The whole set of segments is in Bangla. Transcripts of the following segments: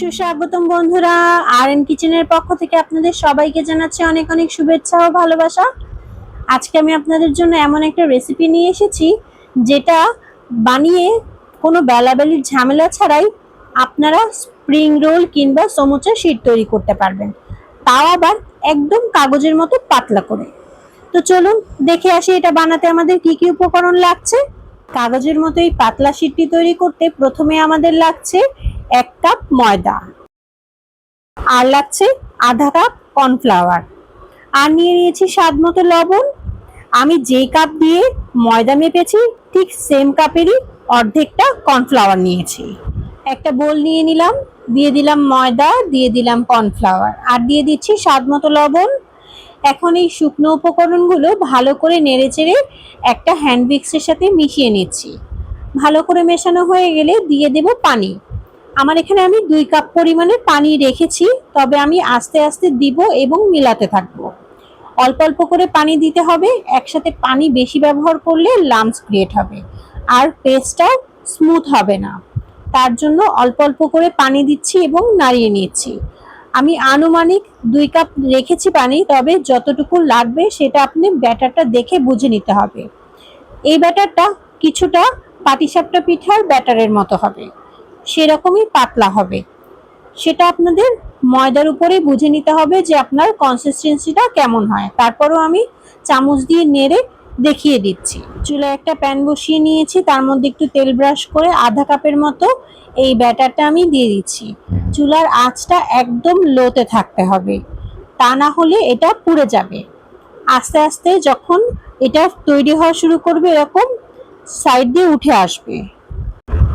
সুস্বাগতম বন্ধুরা আর এন কিচেনের পক্ষ থেকে আপনাদের সবাইকে জানাচ্ছি অনেক অনেক শুভেচ্ছা ও ভালোবাসা। আজকে আমি আপনাদের জন্য এমন একটা রেসিপি নিয়ে এসেছি, যেটা বানিয়ে কোনো বেলাবেলির ঝামেলা ছাড়াই আপনারা স্প্রিং রোল কিংবা সমুচা শীট তৈরি করতে পারবেন। তাও আবার একদম কাগজের মতো পাতলা করে। তো চলুন দেখে আসি এটা বানাতে আমাদের কি কি উপকরণ লাগছে। কাগজের মতো এই পাতলা শীটটি তৈরি করতে প্রথমে আমাদের লাগছে এক কাপ ময়দা। আর লাগছে আধা কাপ কর্নফ্লাওয়ার। আর নিয়ে নিয়েছি স্বাদ মতো লবণ। আমি যে কাপ দিয়ে ময়দা মেপেছি, ঠিক সেম কাপেরই অর্ধেকটা কর্নফ্লাওয়ার নিয়েছি। একটা বোল নিয়ে নিলাম, দিয়ে দিলাম ময়দা, দিয়ে দিলাম কর্নফ্লাওয়ার। আর দিয়ে দিচ্ছি স্বাদ মতো লবণ। এখন এই শুকনো উপকরণগুলো ভালো করে নেড়েচেড়ে একটা হ্যান্ড মিক্সের সাথে মিশিয়ে নিচ্ছি। ভালো করে মেশানো হয়ে গেলে দিয়ে দেব পানি। আমার এখানে আমি দুই কাপ পরিমাণে পানি রেখেছি, তবে আমি আস্তে আস্তে দিব এবং মিলাতে থাকব। অল্প অল্প করে পানি দিতে হবে, একসাথে পানি বেশি ব্যবহার করলে লামস ক্রিয়েট হবে, আর পেস্টটাও স্মুথ হবে না। তার জন্য অল্প অল্প করে পানি দিচ্ছি এবং নাড়িয়ে নিচ্ছি। আমি আনুমানিক দুই কাপ রেখেছি পানি, তবে যতটুকু লাগবে সেটা আপনি ব্যাটারটা দেখে বুঝে নিতে হবে। এই ব্যাটারটা কিছুটা পাটিসাপটা পিঠার ব্যাটারের মতো হবে। সেরকমই পাতলা হবে। সেটা আপনাদের ময়দার উপরেই বুঝে নিতে হবে যে আপনার কনসিস্টেন্সিটা কেমন হয়। তারপরও আমি চামচ দিয়ে নেড়ে দেখিয়ে দিচ্ছি। চুলায় একটা প্যান বসিয়ে নিয়েছি তার মধ্যে একটু তেল ব্রাশ করে আধা কাপের মতো এই ব্যাটারটা আমি দিয়ে দিচ্ছি। চুলার আঁচটা একদম লোতে থাকতে হবে। তা না হলে এটা পুড়ে যাবে। আস্তে আস্তে যখন এটা তৈরি হওয়া শুরু করবে এরকম সাইড দিয়ে উঠে আসবে।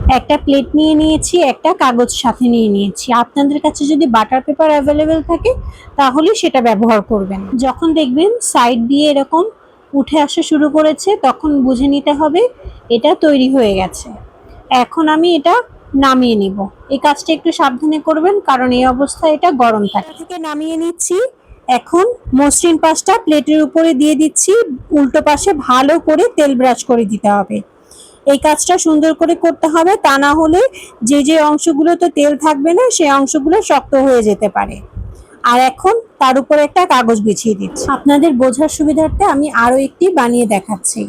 একটা প্লেট নিয়ে নিয়েছি, একটা কাগজ সাথে নিয়ে নিয়েছি। আপনাদের কাছে যদি বাটার পেপার অ্যাভেলেবেল থাকে, তাহলে সেটা ব্যবহার করবেন। যখন দেখবেন সাইড দিয়ে এরকম উঠে আসা শুরু করেছে, তখন বুঝে নিতে হবে এটা তৈরি হয়ে গেছে। এখন আমি এটা নামিয়ে নিব। এই কাজটা একটু সাবধানে করবেন, কারণ এই অবস্থায় এটা গরম থাকে। থেকে নামিয়ে নিচ্ছি। এখন মসৃণ পাশটা প্লেটের উপরে দিয়ে দিচ্ছি। উল্টো পাশে ভালো করে তেল ব্রাশ করে দিতে হবে। এই কাজটা সুন্দর করে করতে হবে, তা না হলে যে যে অংশগুলোতে তেল থাকবে না সেই অংশগুলো শক্ত হয়ে যেতে পারে। আর এখন তার উপরে একটা কাগজ বিছিয়ে দিচ্ছি। আপনাদের বোঝার সুবিধার্থে আমি আরও একটি বানিয়ে দেখাচ্ছি।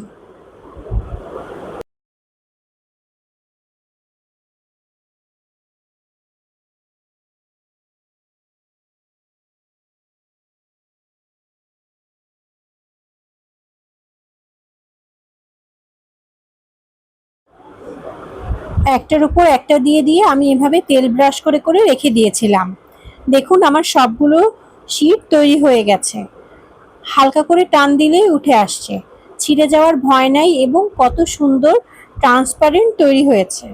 একটার উপর একটা দিয়ে দিয়ে আমি এভাবে তেল ব্রাশ করে করে রেখে দিয়েছিলাম। দেখুন আমার সবগুলো শীট তৈরি হয়ে গেছে। হালকা করে টান দিলেই উঠে আসছে। ছিঁড়ে যাওয়ার ভয় নাই এবং কত সুন্দর ট্রান্সপারেন্ট তৈরি হয়েছে।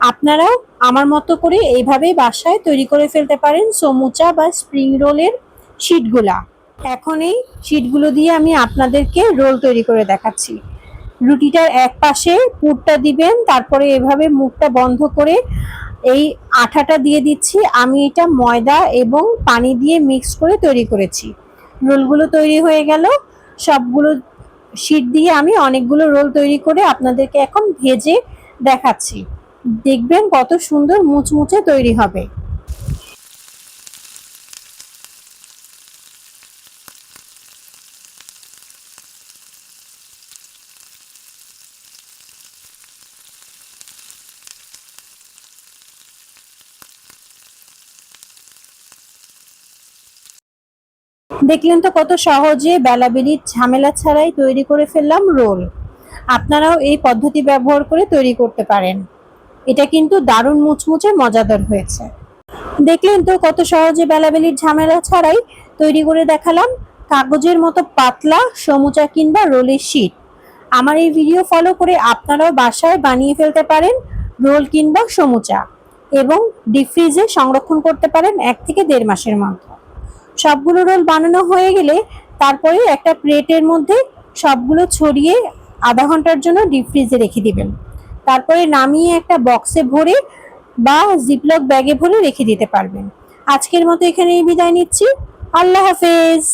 আপনারাও আমার মতো করে এইভাবে বাসায় তৈরি করে ফেলতে পারেন সমুচা বা স্প্রিং রোলের শিটগুলা এখন এই শিটগুলো দিয়ে আমি আপনাদেরকে রোল তৈরি করে দেখাচ্ছি। রুটিটার এক পাশে পুরটা দিবেন, তারপরে এভাবে মুখটা বন্ধ করে এই আঠাটা দিয়ে দিচ্ছি। আমি এটা ময়দা এবং পানি দিয়ে মিক্স করে তৈরি করেছি। রোলগুলো তৈরি হয়ে গেল। সবগুলো শীট দিয়ে আমি অনেকগুলো রোল তৈরি করে আপনাদেরকে এখন ভেজে দেখাচ্ছি। দেখবেন কত সুন্দর মুচমুচে তৈরি হবে। দেখলেন তো কত সহজে বেলাবেলির ঝামেলা ছাড়াই তৈরি করে ফেললাম রোল। আপনারাও এই পদ্ধতি ব্যবহার করে তৈরি করতে পারেন। এটা কিন্তু দারুণ মুচমুচে মজাদার হয়েছে। দেখলেন তো কত সহজে বেলাবেলির ঝামেলা ছাড়াই তৈরি করে দেখালাম কাগজের মতো পাতলা সমুচা কিংবা রোলের শীট। আমার এই ভিডিও ফলো করে আপনারাও বাসায় বানিয়ে ফেলতে পারেন রোল কিংবা সমুচা এবং ডিপ ফ্রিজে সংরক্ষণ করতে পারেন এক থেকে দেড় মাসের মধ্যে সবগুলো রোল বানানো হয়ে গেলে তারপরে একটা প্লেটের মধ্যে সবগুলো ছড়িয়ে আধা ঘণ্টার জন্য ডিপ ফ্রিজে রেখে দিবেন। তারপরে নামিয়ে একটা বক্সে ভরে বা জিপলক ব্যাগে ভরে রেখে দিতে পারবেন। আজকের মতো এখানেই বিদায় নিচ্ছি। আল্লাহ হাফেজ।